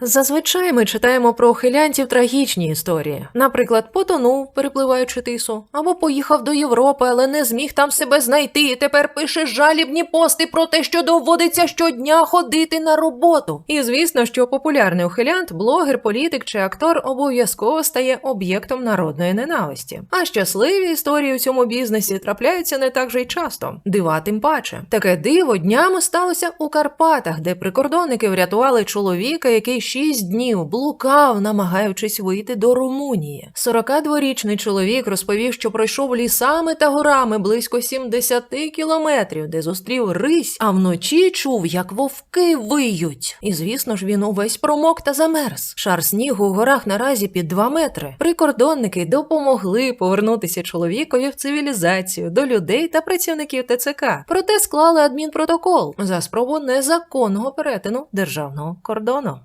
Зазвичай ми читаємо про ухилянтів трагічні історії. Наприклад, потонув, перепливаючи тису, або поїхав до Європи, але не зміг там себе знайти. і Тепер пише жалібні пости про те, що доводиться щодня ходити на роботу. І звісно, що популярний ухилянт, блогер, політик чи актор обов'язково стає об'єктом народної ненависті. А щасливі історії у цьому бізнесі трапляються не так же й часто. Дива тим паче. Таке диво днями сталося у Карпатах, де прикордонники врятували чоловіка, який шість днів блукав, намагаючись вийти до Румунії. 42-річний чоловік розповів, що пройшов лісами та горами близько 70 кілометрів, де зустрів рись, а вночі чув, як вовки виють. І звісно ж, він увесь промок та замерз. Шар снігу у горах наразі під 2 метри. Прикордонники допомогли повернутися чоловікові в цивілізацію до людей та працівників ТЦК. Проте склали адмінпротокол за спробу незаконного перетину державного кордону.